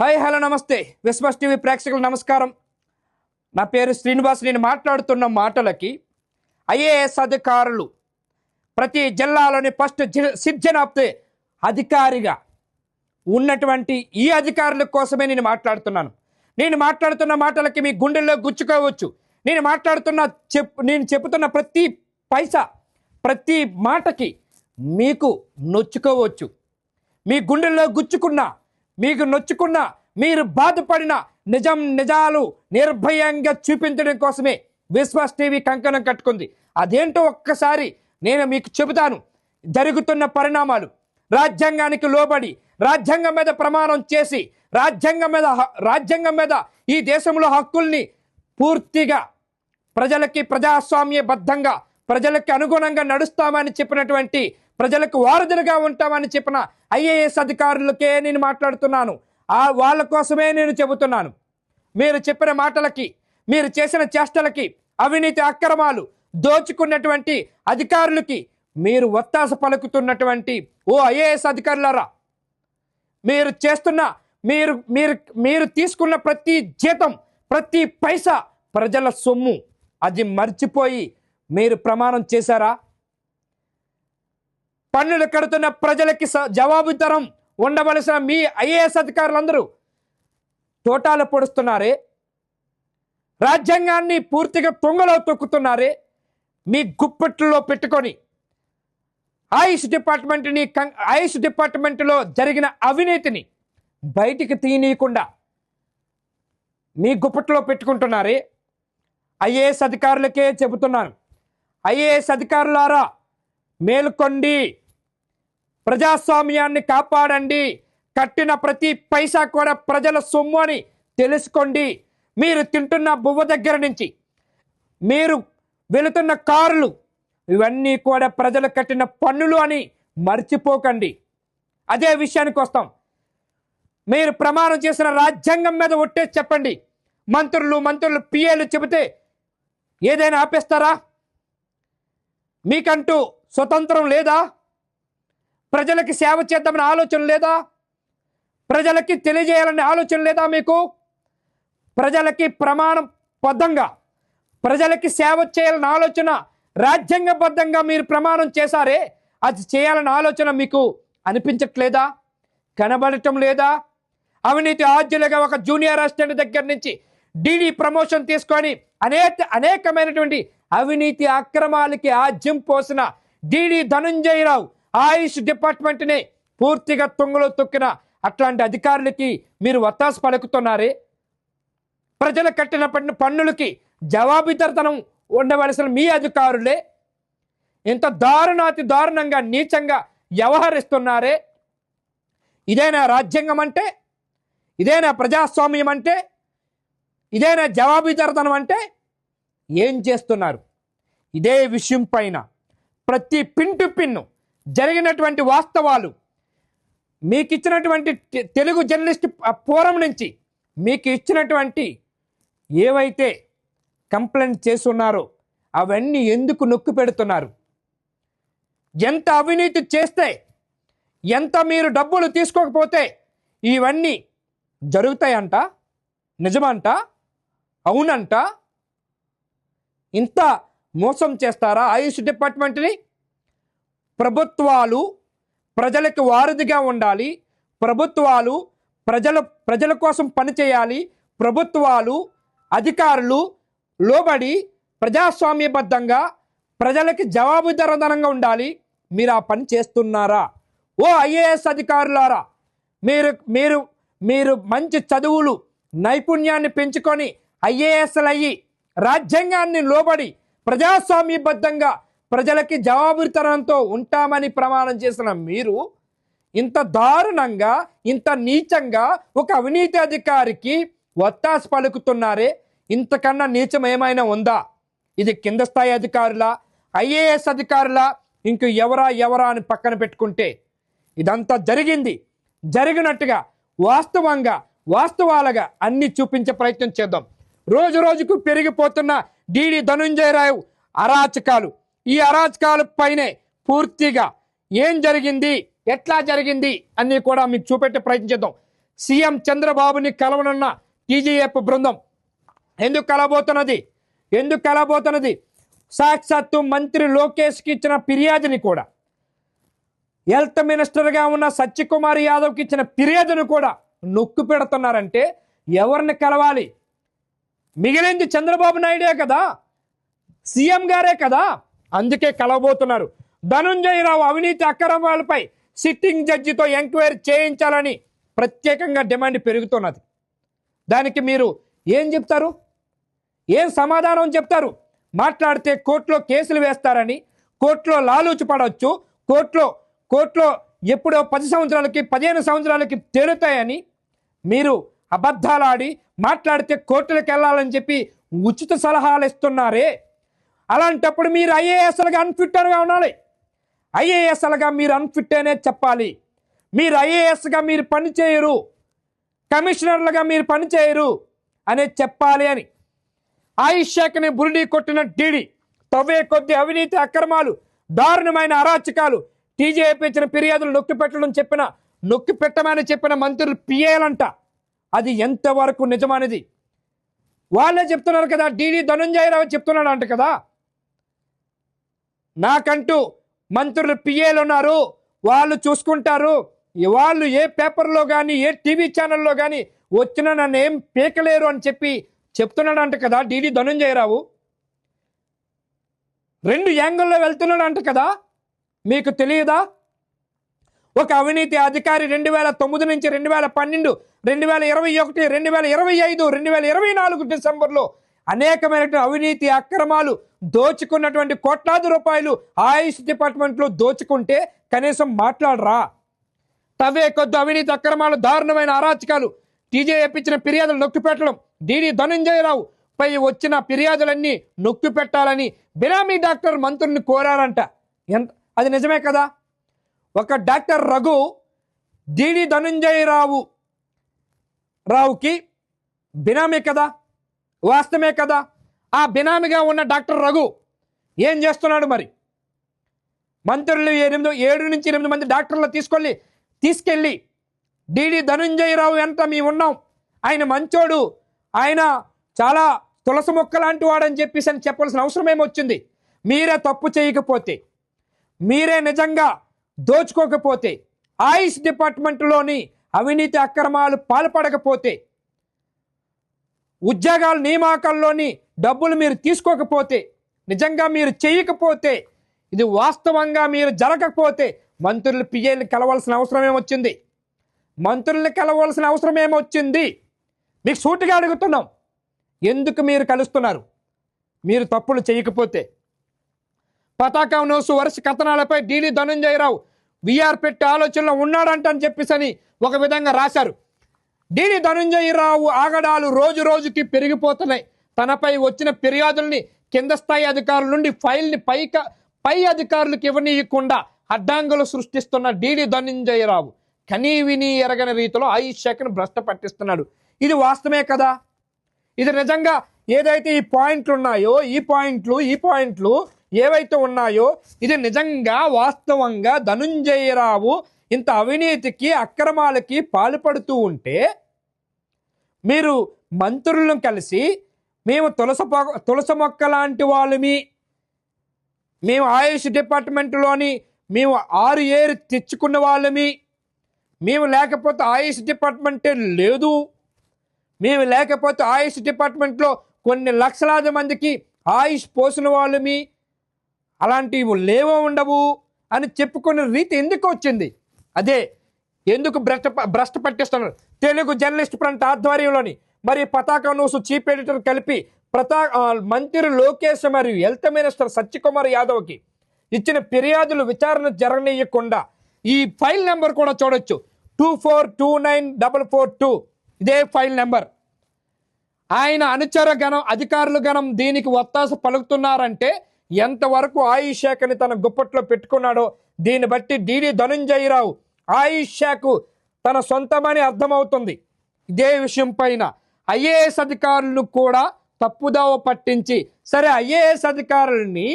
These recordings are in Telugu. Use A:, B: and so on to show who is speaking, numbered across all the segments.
A: హాయ్ హలో నమస్తే. విశ్వాస్ టీవీ ప్రేక్షకులు నమస్కారం. నా పేరు శ్రీనివాస్. నేను మాట్లాడుతున్న మాటలకి ఐఏఎస్ అధికారులు ప్రతి జిల్లాలోని ఫస్ట్ సిటిజన్ ఆఫ్ ది అధికారిగా ఉన్నటువంటి ఈ అధికారుల కోసమే నేను మాట్లాడుతున్నాను. నేను మాట్లాడుతున్న మాటలకి మీ గుండెల్లో గుచ్చుకోవచ్చు. నేను మాట్లాడుతున్న చెప్ నేను చెబుతున్న ప్రతి పైసా ప్రతి మాటకి మీకు నొచ్చుకోవచ్చు. మీ గుండెల్లో గుచ్చుకున్న మీకు నొచ్చుకున్న మీరు బాధపడిన నిజం నిజాలు నిర్భయంగా చూపించడం కోసమే విశ్వాస్ టీవీ కంకణం కట్టుకుంది. అదేంటో ఒక్కసారి నేను మీకు చెబుతాను. జరుగుతున్న పరిణామాలు రాజ్యాంగానికి లోబడి రాజ్యాంగం మీద ప్రమాణం చేసి రాజ్యాంగం మీద రాజ్యాంగం మీద ఈ దేశంలో హక్కుల్ని పూర్తిగా ప్రజలకి ప్రజాస్వామ్యబద్ధంగా ప్రజలకి అనుగుణంగా నడుస్తామని చెప్పినటువంటి ప్రజలకు వారధులుగా ఉంటామని చెప్పిన ఐఏఎస్ అధికారులకే నేను మాట్లాడుతున్నాను. ఆ వాళ్ళ కోసమే నేను చెబుతున్నాను. మీరు చెప్పిన మాటలకి మీరు చేసిన చేష్టలకి అవినీతి అక్రమాలు దోచుకున్నటువంటి అధికారులకి మీరు ఒత్తాస పలుకుతున్నటువంటి ఓ ఐఏఎస్ అధికారులారా మీరు చేస్తున్న మీరు మీరు మీరు తీసుకున్న ప్రతి జీతం ప్రతి పైసా ప్రజల సొమ్ము. అది మర్చిపోయి మీరు ప్రమాణం చేశారా? పన్నులు కడుతున్న ప్రజలకి స- జవాబుదారం ఉండవలసిన మీ ఐఏఎస్ అధికారులందరూ తోటాలు పొడుస్తున్నారే రాజ్యాంగాన్ని పూర్తిగా తొంగలో తొక్కుతున్నారే మీ గుప్పట్లో పెట్టుకొని ఆయుష్ డిపార్ట్మెంట్ని ఆయుష్ డిపార్ట్మెంట్లో జరిగిన అవినీతిని బయటికి తీయనీయకుండా మీ గుప్పట్లో పెట్టుకుంటున్నారే ఐఏఎస్ అధికారులకే చెబుతున్నాను. ఐఏఎస్ అధికారులారా మేల్కొండి. ప్రజాస్వామ్యాన్ని కాపాడండి. కట్టిన ప్రతి పైసా కూడా ప్రజల సొమ్ము అని తెలుసుకోండి. మీరు తింటున్న బువ్వ దగ్గర నుంచి మీరు వెళుతున్న కారులు ఇవన్నీ కూడా ప్రజలు కట్టిన పన్నులు అని మర్చిపోకండి. అదే విషయానికి వస్తాం. మీరు ప్రమాణం చేసిన రాజ్యాంగం మీద ఒట్టేసి చెప్పండి. మంత్రులు మంత్రులు పిఏలు చెబితే ఏదైనా ఆపేస్తారా? మీకంటూ స్వతంత్రం లేదా? ప్రజలకి సేవ చేద్దామని ఆలోచన లేదా? ప్రజలకి తెలియజేయాలనే ఆలోచన లేదా మీకు? ప్రజలకి ప్రమాణం బద్ధంగా ప్రజలకి సేవ చేయాలన్న ఆలోచన రాజ్యాంగబద్ధంగా మీరు ప్రమాణం చేశారే అది చేయాలన్న ఆలోచన మీకు అనిపించట్లేదా? కనబడటం లేదా? అవినీతి ఆద్యులుగా ఒక జూనియర్ అసిస్టెంట్ దగ్గర నుంచి డీడీ ప్రమోషన్ తీసుకొని అనేక అనేకమైనటువంటి అవినీతి అక్రమాలకి ఆజ్యం పోసిన డీడీ ధనుంజయరావు ఆయుష్ డిపార్ట్మెంట్ని పూర్తిగా తుంగలో తొక్కిన అట్లాంటి అధికారులకి మీరు వత్తాసు పలుకుతున్నారే? ప్రజలు కట్టిన పన్నులకి జవాబుదారితనం ఉండవలసిన మీ అధికారులే? ఇంత దారుణాతి దారుణంగా నీచంగా వ్యవహరిస్తున్నారే? ఇదేనా రాజ్యాంగం అంటే ఇదేనా ప్రజాస్వామ్యం అంటే ఇదేనా జవాబుదారితనం అంటే ఏం చేస్తున్నారు? ఇదే విషయం పైన ప్రతి పిన్ టు పిన్ను జరిగినటువంటి వాస్తవాలు మీకు ఇచ్చినటువంటి తెలుగు జర్నలిస్ట్ ఫోరం నుంచి మీకు ఇచ్చినటువంటి ఏవైతే కంప్లైంట్ చేస్తున్నారో అవన్నీ ఎందుకు నొక్కి పెడుతున్నారు? ఎంత అవినీతి చేస్తే ఎంత మీరు డబ్బులు తీసుకోకపోతే ఇవన్నీ జరుగుతాయంట? నిజమంట? అవునంట? ఇంత మోసం చేస్తారా? ఆయుష్ డిపార్ట్మెంట్ని ప్రభుత్వాలు ప్రజలకు వారధిగా ఉండాలి. ప్రభుత్వాలు ప్రజల ప్రజల కోసం పనిచేయాలి ప్రభుత్వాలు అధికారులు లోబడి ప్రజాస్వామ్యబద్ధంగా ప్రజలకి జవాబుదారధనంగా ఉండాలి. మీరు ఆ పని చేస్తున్నారా? ఓ ఐఏఎస్ అధికారులారా మీరు మీరు మీరు మంచి చదువులు నైపుణ్యాన్ని పెంచుకొని ఐఏఎస్లు అయ్యి రాజ్యాంగాన్ని లోబడి ప్రజాస్వామ్యబద్ధంగా ప్రజలకి జవాబుతనంతో ఉంటామని ప్రమాణం చేసిన మీరు ఇంత దారుణంగా ఇంత నీచంగా ఒక అవినీతి అధికారికి ఒత్తాసు పలుకుతున్నారే? ఇంతకన్నా నీచం ఏమైనా ఉందా? ఇది కింద స్థాయి అధికారుల? ఐఏఎస్ అధికారుల? ఇంక ఎవరా ఎవరా అని పక్కన పెట్టుకుంటే ఇదంతా జరిగింది. జరిగినట్టుగా వాస్తవంగా వాస్తవాలుగా అన్ని చూపించే ప్రయత్నం చేద్దాం. రోజు రోజుకు పెరిగిపోతున్న డిడి ధనుంజయరావు అరాచకాలు. ఈ అరాచకాల పైనే పూర్తిగా ఏం జరిగింది ఎట్లా జరిగింది అని కూడా మీకు చూపెట్టే ప్రయత్నం చేద్దాం. సీఎం చంద్రబాబుని కలవనున్న టీజీఎఫ్ బృందం ఎందుకు కలబోతున్నది ఎందుకు కలబోతున్నది సాక్షాత్తు మంత్రి లోకేష్కి ఇచ్చిన ఫిర్యాదుని కూడా హెల్త్ మినిస్టర్గా ఉన్న సత్యకుమార్ యాదవ్కి ఇచ్చిన ఫిర్యాదును కూడా నొక్కు పెడుతున్నారంటే ఎవరిని కలవాలి? మిగిలింది చంద్రబాబు నాయుడే కదా? సీఎం గారే కదా? అందుకే కలవబోతున్నారు. ధనుంజయరావు అవినీతి అక్రమాలపై సిట్టింగ్ జడ్జితో ఎంక్వైరీ చేయించాలని ప్రత్యేకంగా డిమాండ్ పెరుగుతున్నది. దానికి మీరు ఏం చెప్తారు? ఏం సమాధానం చెప్తారు? మాట్లాడితే కోర్టులో కేసులు వేస్తారని కోర్టులో లాలూచి పడవచ్చు కోర్టులో కోర్టులో ఎప్పుడో పది సంవత్సరాలకి పదిహేను సంవత్సరాలకి తేలుతాయని మీరు అబద్ధాలాడి మాట్లాడితే కోర్టులకు వెళ్ళాలని చెప్పి ఉచిత సలహాలు ఇస్తున్నారే? అలాంటప్పుడు మీరు ఐఏఎస్లుగా అన్ఫిట్టర్గా ఉండాలి. ఐఏఎస్లుగా మీరు అన్ఫిట్ అనే చెప్పాలి. మీరు ఐఏఎస్గా మీరు పని చేయరు. కమిషనర్లుగా మీరు పని చేయరు చెప్పాలి అని. ఆయుష్ శాఖని బురిడి కొట్టిన డీడీ తవ్వే కొద్ది అవినీతి అక్రమాలు దారుణమైన అరాచకాలు టీజేపీ ఇచ్చిన ఫిర్యాదులు నొక్కి పెట్టడం చెప్పిన నొక్కి పెట్టమని చెప్పిన మంత్రులు పిఏలంట. అది ఎంతవరకు నిజమనేది? వాళ్ళే చెప్తున్నారు కదా డీడీ ధనుంజయరావు చెప్తున్నాడు అంట కదా. నాకంటూ మంత్రులు పిఏలు ఉన్నారు. వాళ్ళు చూసుకుంటారు. వాళ్ళు ఏ పేపర్లో కానీ ఏ టీవీ ఛానల్లో కానీ వచ్చినా నన్ను ఏం పీకలేరు అని చెప్పి చెప్తున్నాడంట కదా డీడీ ధనుంజయరావు. రెండు యాంగిల్లో వెళ్తున్నాడంట కదా మీకు తెలియదా? ఒక అవినీతి అధికారి రెండు వేల తొమ్మిది నుంచి రెండు వేల పన్నెండు రెండు వేల ఇరవై ఒకటి రెండు వేల ఇరవై ఐదు రెండు వేల ఇరవై నాలుగు డిసెంబర్లో అనేకమైనటువంటి అవినీతి అక్రమాలు దోచుకున్నటువంటి కోట్లాది రూపాయలు ఆయుష్ డిపార్ట్మెంట్లో దోచుకుంటే కనీసం మాట్లాడరా. తవ్వే కొద్ది అవినీతి అక్రమాలు దారుణమైన అరాచకాలు. టీజేఎఫ్ ఇచ్చిన ఫిర్యాదులు నొక్కిపెట్టడం డీడీ ధనంజయరావు పై వచ్చిన ఫిర్యాదులన్నీ నొక్కి పెట్టాలని బినామీ డాక్టర్ మంత్రుల్ని కోరారంట. ఎంత? అది నిజమే కదా? ఒక డాక్టర్ రఘు డీడీ ధనంజయరావు రావుకి బినామీ కదా? వాస్తవమే కదా? ఆ బినామీగా ఉన్న డాక్టర్ రఘు ఏం చేస్తున్నాడు మరి? మంత్రులు ఎనిమిది ఏడు నుంచి ఎనిమిది మంది డాక్టర్లు తీసుకెళ్ళి తీసుకెళ్ళి డిడి ధనుంజయరావు వెంట మేము ఉన్నాం ఆయన మంచోడు ఆయన చాలా తులసి మొక్క లాంటి వాడని చెప్పేసి అని చెప్పాల్సిన అవసరం ఏమొచ్చింది మీరే తప్పు చేయకపోతే మీరే నిజంగా దోచుకోకపోతే ఆయుష్ డిపార్ట్మెంట్లోని అవినీతి అక్రమాలు పాల్పడకపోతే ఉద్యోగాల నియామకాల్లోని డబ్బులు మీరు తీసుకోకపోతే నిజంగా మీరు చేయకపోతే ఇది వాస్తవంగా మీరు జరగకపోతే మంత్రులు పిఏలు కలవాల్సిన అవసరం ఏమొచ్చింది? మంత్రుల్ని కలవాల్సిన అవసరం ఏమొచ్చింది? మీకు సూటిగా అడుగుతున్నాం. ఎందుకు మీరు కలుస్తున్నారు? మీరు తప్పులు చేయకపోతే. పతాకం నోసు వరుస కథనాలపై డీడీ ధనుంజయరావు విఆర్ పెట్టి ఆలోచనలో ఉన్నాడంట అని చెప్పేసి అని ఒక విధంగా రాశారు. డీడీ ధనుంజయరావు ఆగడాలు రోజు రోజుకి పెరిగిపోతున్నాయి. తనపై వచ్చిన ఫిర్యాదుల్ని కింద స్థాయి అధికారుల నుండి ఫైల్ని పైక పై అధికారులకు ఇవ్వనీయకుండా అడ్డాంగులు సృష్టిస్తున్న డీడీ ధనుంజయరావు కనీ విని ఎరగని రీతిలో ఆయుష్ శాఖను భ్రష్ట పట్టిస్తున్నాడు. ఇది వాస్తవమే కదా? ఇది నిజంగా ఏదైతే ఈ పాయింట్లు ఉన్నాయో ఈ పాయింట్లు ఈ పాయింట్లు ఏవైతే ఉన్నాయో ఇది నిజంగా వాస్తవంగా ధనుంజయరావు ఇంత అవినీతికి అక్రమాలకి పాల్పడుతూ ఉంటే మీరు మంత్రులను కలిసి మేము తులస తులస మొక్క లాంటి వాళ్ళమి. మేము ఆయుష్ డిపార్ట్మెంట్లోని మేము ఆరు ఏరు తెచ్చుకున్న వాళ్ళమి. మేము లేకపోతే ఆయుష్ డిపార్ట్మెంటే లేదు. మేము లేకపోతే ఆయుష్ డిపార్ట్మెంట్లో కొన్ని లక్షలాది మందికి ఆయుష్ పోసిన వాళ్ళమి. అలాంటివి లేవో ఉండవు అని చెప్పుకునే రీతి ఎందుకు వచ్చింది? అదే ఎందుకు భ్రష్ట భ్రష్ట పట్టిస్తున్నారు? తెలుగు జర్నలిస్ట్ ఫ్రంట్ ఆధ్వర్యంలోని మరి పతాక న్యూస్ చీఫ్ ఎడిటర్ కలిపి ప్రతా మంత్రి లోకేష్ మరియు హెల్త్ మినిస్టర్ సత్యకుమార్ యాదవ్కి ఇచ్చిన ఫిర్యాదులు విచారణ జరగనీయకుండా ఈ ఫైల్ నెంబర్ కూడా చూడొచ్చు. Two four two nine double four two. ఇదే ఫైల్ నెంబర్. ఆయన అనుచర గణం అధికారులు గణం దీనికి ఒత్తాస పలుకుతున్నారంటే ఎంతవరకు ఆయుష్ శాఖని తన గుప్పట్లో పెట్టుకున్నాడో దీన్ని బట్టి డిడి ధనుంజయరావు ఆయుష్ శాఖ తన సొంతమని అర్థమవుతుంది. ఇదే విషయం పైన ఐఏఎస్ అధికారులు కూడా తప్పుదావ పట్టించి సరే ఐఏఎస్ అధికారుల్ని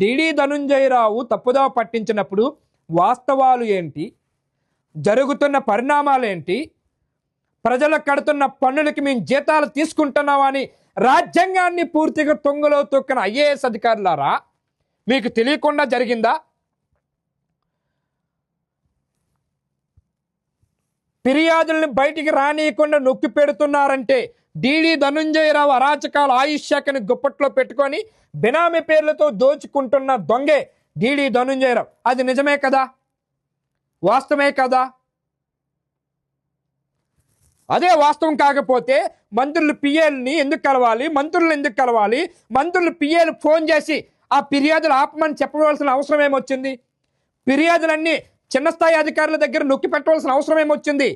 A: డిడి ధనుంజయరావు తప్పుదావ పట్టించినప్పుడు వాస్తవాలు ఏంటి? జరుగుతున్న పరిణామాలు ఏంటి ప్రజలకు కడుతున్న పన్నులకి మేము జీతాలు తీసుకుంటున్నామని రాజ్యాంగాన్ని పూర్తిగా తొంగలో తొక్కిన ఐఏఎస్ అధికారులారా మీకు తెలియకుండా జరిగిందా? ఫిర్యాదుల్ని బయటికి రానియకుండా నొక్కి పెడుతున్నారంటే డీడీ ధనుంజయరావు అరాచకాల ఆయుష్ శాఖని గుప్పట్లో పెట్టుకొని బినామీ పేర్లతో దోచుకుంటున్న దొంగే డీడీ ధనుంజయరావు. అది నిజమే కదా? వాస్తవమే కదా? అదే వాస్తవం కాకపోతే మంత్రులు పిఏల్ని ఎందుకు కలవాలి? మంత్రులను ఎందుకు కలవాలి? మంత్రులు పిఏలు ఫోన్ చేసి ఆ ఫిర్యాదులు ఆపమని చెప్పవలసిన అవసరం ఏమొచ్చింది? ఫిర్యాదులన్నీ చిన్న స్థాయి అధికారుల దగ్గర నొక్కి పెట్టవలసిన అవసరం ఏమొచ్చింది?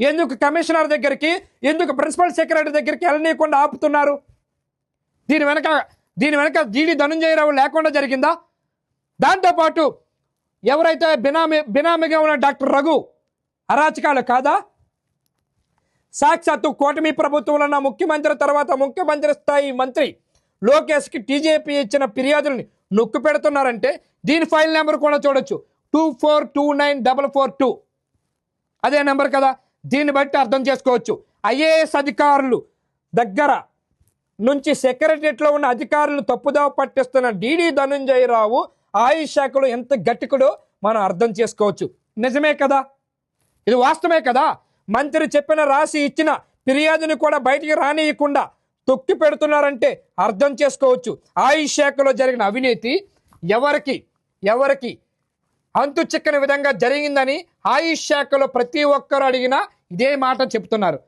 A: ఎందుకు కమిషనర్ దగ్గరికి ఎందుకు ప్రిన్సిపల్ సెక్రటరీ దగ్గరికి వెళ్ళనీయకుండా ఆపుతున్నారు? దీని వెనక దీని వెనక జీడి ధనుంజయరావు లేకుండా జరిగిందా? దాంతోపాటు ఎవరైతే బినామీ బినామీగా ఉన్న డాక్టర్ రఘు అరాచకాలు కాదా? సాక్షాత్తు కూటమి ప్రభుత్వంలో ఉన్న ముఖ్యమంత్రి తర్వాత ముఖ్యమంత్రి స్థాయి మంత్రి లోకేష్కి టీజేపీ ఇచ్చిన ఫిర్యాదులని నొక్కు పెడుతున్నారంటే దీని ఫైల్ నెంబర్ కూడా చూడొచ్చు. Two four two nine double four two అదే నెంబర్ కదా. దీన్ని బట్టి అర్థం చేసుకోవచ్చు. ఐఏఎస్ అధికారులు దగ్గర నుంచి సెక్రటరియట్లో ఉన్న అధికారులు తప్పుదావ పట్టిస్తున్న డిడి ధనుంజయరావు ఆయుష్ శాఖలో ఎంత గట్టికుడో మనం అర్థం చేసుకోవచ్చు. నిజమే కదా? ఇది వాస్తవమే కదా? మంత్రి చెప్పిన రాసి ఇచ్చిన ఫిర్యాదుని కూడా బయటికి రానియకుండా తొక్కి పెడుతున్నారంటే అర్థం చేసుకోవచ్చు. ఆయుష్ శాఖలో జరిగిన అవినీతి ఎవరికి ఎవరికి అంతు చిక్కని విధంగా జరిగిందని ఆయుష్ శాఖలో ప్రతి ఒక్కరు అడిగినా ఇదే మాట చెప్తున్నారు.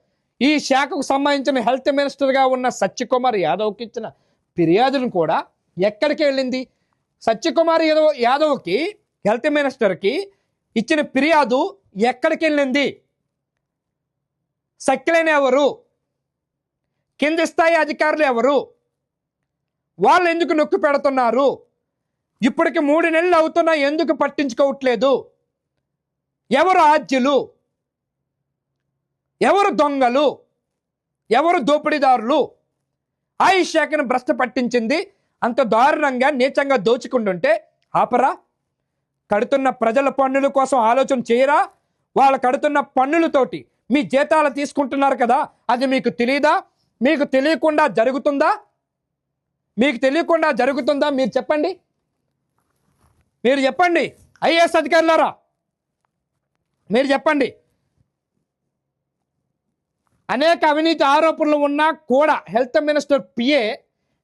A: ఈ శాఖకు సంబంధించిన హెల్త్ మినిస్టర్గా ఉన్న సత్యకుమార్ యాదవ్కి ఇచ్చిన ఫిర్యాదును కూడా ఎక్కడికి వెళ్ళింది? సత్యకుమార్ యాదవ్ యాదవ్కి హెల్త్ మినిస్టర్కి ఇచ్చిన ఫిర్యాదు ఎక్కడికి వెళ్ళింది? సక్కిలైన ఎవరు? కింది స్థాయి అధికారులు ఎవరు? వాళ్ళు ఎందుకు నొక్కి పెడుతున్నారు? ఇప్పటికి మూడు నెలలు అవుతున్నా ఎందుకు పట్టించుకోవట్లేదు? ఎవరు ఆద్యులు ఎవరు దొంగలు? ఎవరు దోపిడీదారులు? ఆయుష్ శాఖను భ్రష్ట పట్టించింది అంత దారుణంగా నీచంగా దోచుకుంటుంటే ఆపరా? కడుతున్న ప్రజల పన్నుల కోసం ఆలోచన చేయరా? వాళ్ళు కడుతున్న పన్నులతోటి మీ జీతాలు తీసుకుంటున్నారు కదా అది మీకు తెలియదా మీకు తెలియకుండా జరుగుతుందా? మీకు తెలియకుండా జరుగుతుందా? మీరు చెప్పండి. మీరు చెప్పండి. ఐఏఎస్ అధికారులారా? మీరు చెప్పండి. అనేక అవినీతి ఆరోపణలు ఉన్నా కూడా హెల్త్ మినిస్టర్ పిఏ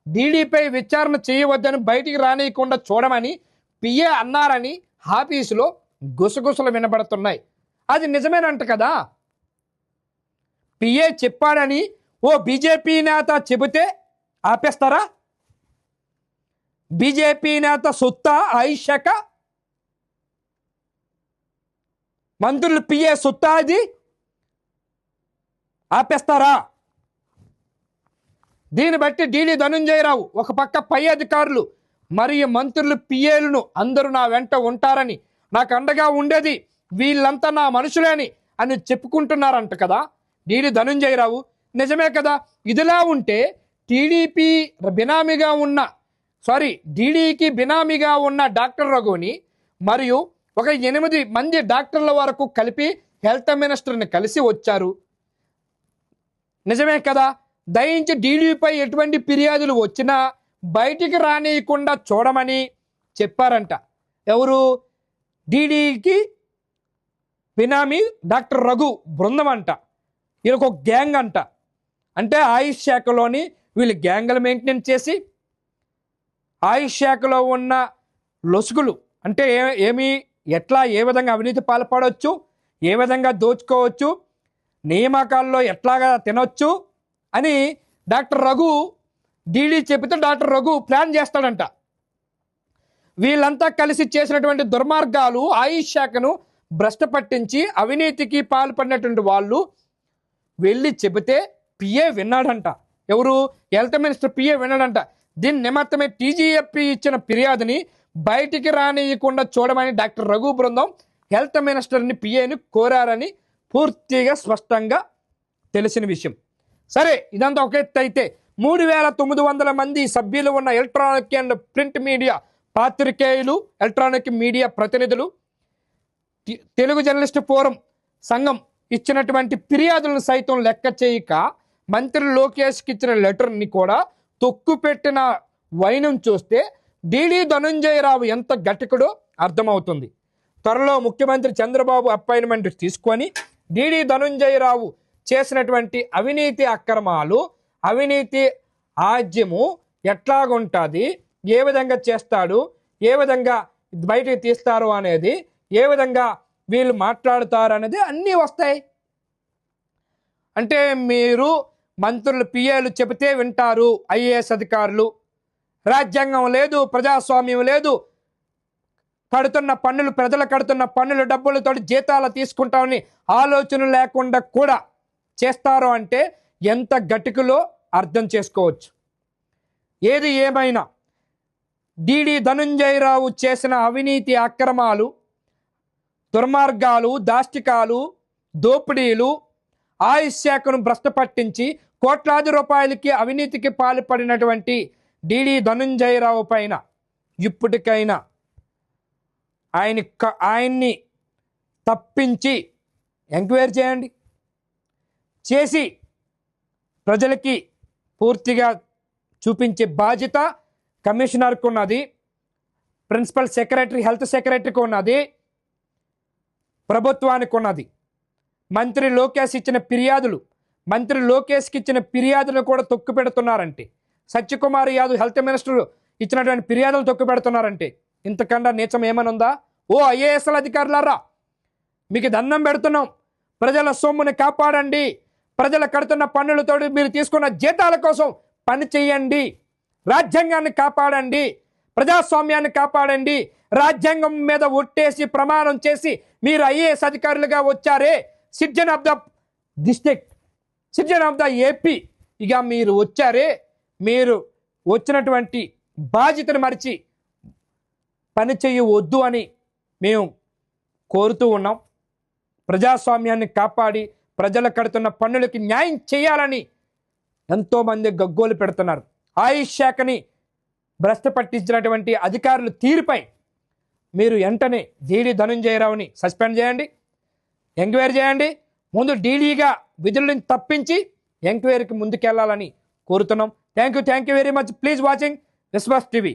A: డీడీపై విచారణ చేయవద్దని బయటికి రానియకుండా చూడమని పిఏ అన్నారని ఆఫీసులో గుసగుసలు వినబడుతున్నాయి. అది నిజమేనంట కదా? పిఏ చెప్పాడని ఓ బీజేపీ నేత చెబితే ఆపేస్తారా? బీజేపీ నేత సొత్తా ఆయుష్యాక మంత్రులు పిఏ సొత్తా అది ఆపేస్తారా? దీన్ని బట్టి డీడీ ధనుంజయరావు ఒక పక్క పై అధికారులు మరియు మంత్రులు పిఏలను అందరూ నా వెంట ఉంటారని నాకు అండగా ఉండేది వీళ్ళంతా నా మనుషులేని అని చెప్పుకుంటున్నారంట కదా డీడీ ధనుంజయరావు. నిజమే కదా ఇదిలా ఉంటే టీడీపీ బినామీగా ఉన్న సారీ డీడీకి బినామీగా ఉన్న డాక్టర్ రఘుని మరియు ఒక ఎనిమిది మంది డాక్టర్ల వరకు కలిపి హెల్త్ మినిస్టర్ని కలిసి వచ్చారు. నిజమే కదా? దయించి డీడీపై ఎటువంటి ఫిర్యాదులు వచ్చినా బయటికి రానియకుండా చూడమని చెప్పారంట. ఎవరు? డీడీకి బినామీ డాక్టర్ రఘు బృందం అంట వీళ్ళకు ఒక గ్యాంగ్ అంట. అంటే ఆయుష్ శాఖలోని వీళ్ళు గ్యాంగ్లు మెయింటైన్ చేసి ఆయుష్ శాఖలో ఉన్న లొసుగులు అంటే ఏ ఏమి ఎట్లా ఏ విధంగా అవినీతి పాల్పడవచ్చు ఏ విధంగా దోచుకోవచ్చు నియామకాల్లో ఎట్లాగా తినొచ్చు అని డాక్టర్ రఘు డీడీ చెబితే డాక్టర్ రఘు ప్లాన్ చేస్తాడంట. వీళ్ళంతా కలిసి చేసినటువంటి దుర్మార్గాలు ఆయుష్ శాఖను భ్రష్ట పట్టించి అవినీతికి పాల్పడినటువంటి వాళ్ళు వెళ్ళి చెబితే పిఏ విన్నాడంట. ఎవరు హెల్త్ మినిస్టర్ పిఏ విన్నాడంట. దీని నిమిత్తమే టీజీఎఫ్పి ఇచ్చిన ఫిర్యాదుని బయటికి రానియకుండా చూడమని డాక్టర్ రఘు బృందం హెల్త్ మినిస్టర్ని పిఏని కోరారని పూర్తిగా స్పష్టంగా తెలిసిన విషయం. సరే ఇదంతా ఒక ఎత్తు అయితే మూడు వేల తొమ్మిది వందల మంది సభ్యులు ఉన్న ఎలక్ట్రానిక్ అండ్ ప్రింట్ మీడియా పాత్రికేయులు ఎలక్ట్రానిక్ మీడియా ప్రతినిధులు తెలుగు జర్నలిస్ట్ ఫోరం సంఘం ఇచ్చినటువంటి ఫిర్యాదులను సైతం లెక్క చేయక మంత్రి లోకేష్కి ఇచ్చిన లెటర్ని కూడా తొక్కు పెట్టిన వైనం చూస్తే డిడి ధనుంజయరావు ఎంత గట్టికుడో అర్థమవుతుంది. త్వరలో ముఖ్యమంత్రి చంద్రబాబు అపాయింట్మెంట్ తీసుకొని డిడి ధనుంజయరావు చేసినటువంటి అవినీతి అక్రమాలు అవినీతి ఆజ్యము ఎట్లాగుంటుంది? ఏ విధంగా చేస్తాడు? ఏ విధంగా బయటికి తీస్తారు అనేది? ఏ విధంగా వీళ్ళు మాట్లాడతారు అనేది అన్నీ వస్తాయి. అంటే మీరు మంత్రులు పిఏలు చెబితే వింటారు. ఐఏఎస్ అధికారులు. రాజ్యాంగం లేదు ప్రజాస్వామ్యం లేదు. కడుతున్న పన్నులు ప్రజలు కడుతున్న పన్నులు డబ్బులతో జీతాలు తీసుకుంటామని ఆలోచన లేకుండా కూడా చేస్తారు అంటే ఎంత గటికులో అర్థం చేసుకోవచ్చు. ఏది ఏమైనా డిడి ధనుంజయరావు చేసిన అవినీతి అక్రమాలు దుర్మార్గాలు దాష్టికాలు దోపిడీలు ఆయుష్ శాఖను భ్రష్టపట్టించి కోట్లాది రూపాయలకి అవినీతికి పాల్పడినటువంటి డిడి ధనుంజయరావు పైన ఇప్పటికైనా ఆయన క- ఆయన్ని తప్పించి ఎంక్వైరీ చేయండి. చేసి ప్రజలకి పూర్తిగా చూపించే బాధ్యత కమిషనర్కు ఉన్నది. ప్రిన్సిపల్ సెక్రటరీ హెల్త్ సెక్రటరీకి ఉన్నది. ప్రభుత్వానికి ఉన్నది. మంత్రి లోకేష్ ఇచ్చిన ఫిర్యాదులు మంత్రి లోకేష్కి ఇచ్చిన ఫిర్యాదులు కూడా తొక్కు పెడుతున్నారంటే. సత్యకుమార్ యాదవ్ హెల్త్ మినిస్టర్ ఇచ్చినటువంటి ఫిర్యాదులు తొక్కు పెడుతున్నారంటే. ఇంతకన్నా నీచం ఏమనుందా? ఓ ఐఏఎస్ఎల్ అధికారులారా మీకు దండం పెడుతున్నాం. ప్రజల సొమ్ముని కాపాడండి. ప్రజలు కడుతున్న పన్నులతో మీరు తీసుకున్న జీతాల కోసం పని చేయండి రాజ్యాంగాన్ని కాపాడండి. ప్రజాస్వామ్యాన్ని కాపాడండి. రాజ్యాంగం మీద ఒట్టేసి ప్రమాణం చేసి మీరు ఐఏఎస్ అధికారులుగా వచ్చారే. Citizen of the district. Citizen of the AP. ఇక మీరు వచ్చారే మీరు వచ్చినటువంటి బాధ్యతను మరిచి పని చేయవద్దు అని మేము కోరుతూ ఉన్నాం. ప్రజాస్వామ్యాన్ని కాపాడి ప్రజలు కడుతున్న పన్నులకి న్యాయం చేయాలని ఎంతోమంది గగ్గోలు పెడుతున్నారు. ఆయుష్ శాఖని భ్రష్ట పట్టించినటువంటి అధికారుల తీరుపై మీరు వెంటనే జీడీ ధనుంజయరావుని సస్పెండ్ చేయండి ఎంక్వైరీ చేయండి. ముందు డీడీగా విధులను తప్పించి ఎంక్వైరీకి ముందుకెళ్ళాలని కోరుతున్నాం. Thank you thank you very much please watching Vishwas TV